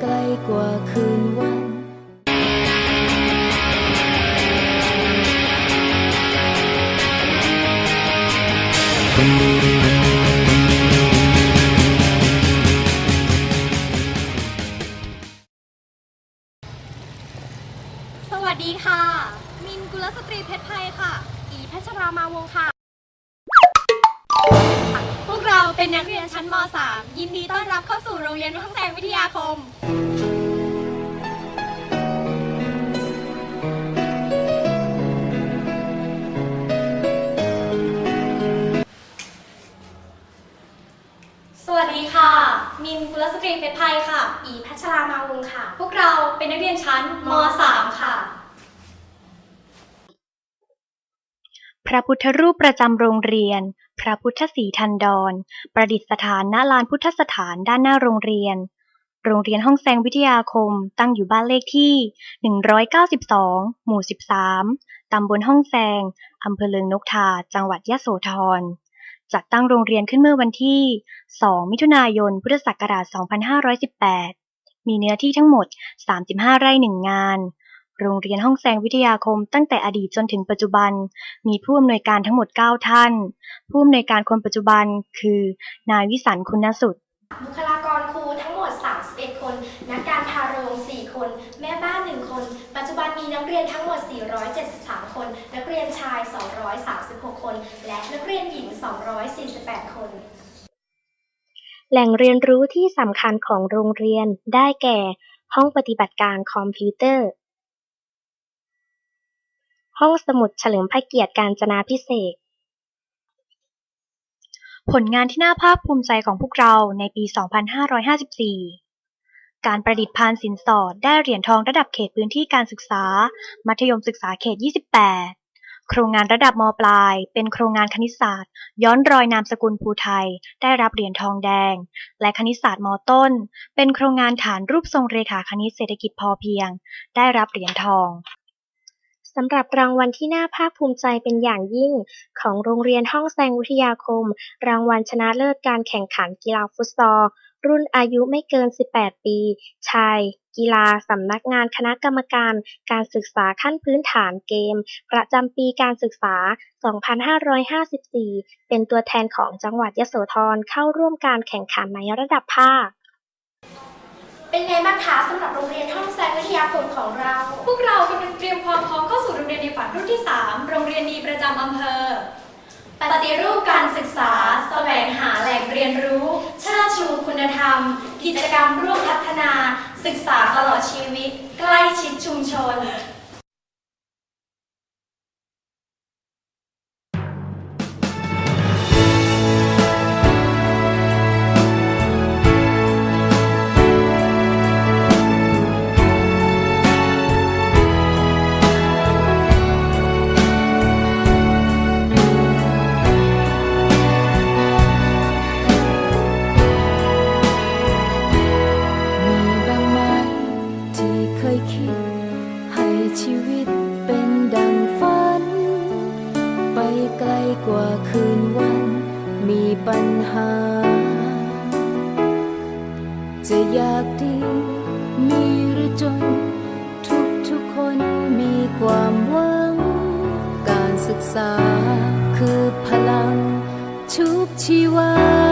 ไกลกว่าคืนวันสวัสดีค่ะ มินกุลสตรีเพชรไพยค่ะ อีเพชรรามาวงค่ะ เป็นนักเรียนชั้นม .3 ยินดีต้อนรับเข้าสู่โรงเรียนห้องแสงวิทยาคม สวัสดีค่ะ มินกุลสตรีเพชรไพค่ะ อีพัชรามาวงค่ะ พวกเราเป็นนักเรียนชั้นม .3 ค่ะ พระพุทธรูปประจำโรงเรียน พระพุทธศรีทันดร ประดิษฐานณลานพุทธสถานด้านหน้าโรงเรียน โรงเรียนห้องแซงวิทยาคมตั้งอยู่บ้านเลขที่ 192 หมู่ 13 ตำบลห้องแซงอำเภอเลืองนกทา จังหวัดยะโสธร จัดตั้งโรงเรียนขึ้นเมื่อวันที่ 2 มิถุนายน พุทธศักราช 2518 มีเนื้อที่ทั้งหมด 35 ไร่หนึ่งงาน โรงเรียนห้องแซงวิทยาคมตั้งแต่อดีตจนถึงปัจจุบัน มีผู้อำนวยการทั้งหมด 9 ท่าน ผู้อำนวยการคนปัจจุบันคือ นายวิสันคุณสุดบุคลากรครูทั้งหมด 31 คน นักการพาโรง 4 คน แม่บ้าน 1 คน ปัจจุบันมีนักเรียนทั้งหมด 473 คน นักเรียนชาย 236 คน และนักเรียนหญิง 248 คน แหล่งเรียนรู้ที่สำคัญของโรงเรียนได้แก่ ห้องปฏิบัติการคอมพิวเตอร์ ห้องสมุดเฉลิมพระเกียรติการจนาพิเศษ ผลงานที่น่าภาคภูมิใจของพวกเราในปี 2554 การประดิษฐ์พานสินสอดได้เหรียญทองระดับเขตพื้นที่การศึกษา มัธยมศึกษาเขต 28 โครงงานระดับมปลาย เป็นโครงงานคณิตศาสตร์ ย้อนรอยนามสกุลภูไทย ได้รับเหรียญทองแดง และคณิตศาสตร์มต้น เป็นโครงงานฐานรูปทรงเรขาคณิตเศรษฐกิจพอเพียง ได้รับเหรียญทอง สำหรับรางวัลที่น่าภาคภูมิใจเป็นอย่างยิ่ง ของโรงเรียนห้องแซงวิทยาคม รางวัลชนะเลิศการแข่งขันกีฬาฟุตซอลรุ่นอายุไม่เกิน 18 ปี ชาย กีฬา สำนักงานคณะกรรมการ การศึกษาขั้นพื้นฐานเกม ประจำปีการศึกษา 2554 เป็นตัวแทนของจังหวัดยโสธรเข้าร่วมการแข่งขันในระดับภาค เป็นไงบ้างคะสำหรับโรงเรียนห้องแซงวิทยาคมของเรา พวกเรากำลังเตรียมความพร้อมเข้า ยนในฝันรุ่นที่ 3 โรงเรียนดีประจำอำเภอ ปฏิรูปการศึกษาแสวงหาแหล่งเรียนรู้เชิดชูคุณธรรม กิจกรรมร่วมพัฒนา ศึกษาตลอดชีวิต ใกล้ชิดชุมชน ปัญหา จะอยากดีมีหรือจน ทุกทุกคนมีความหวัง การศึกษาคือพลังชุบชีวา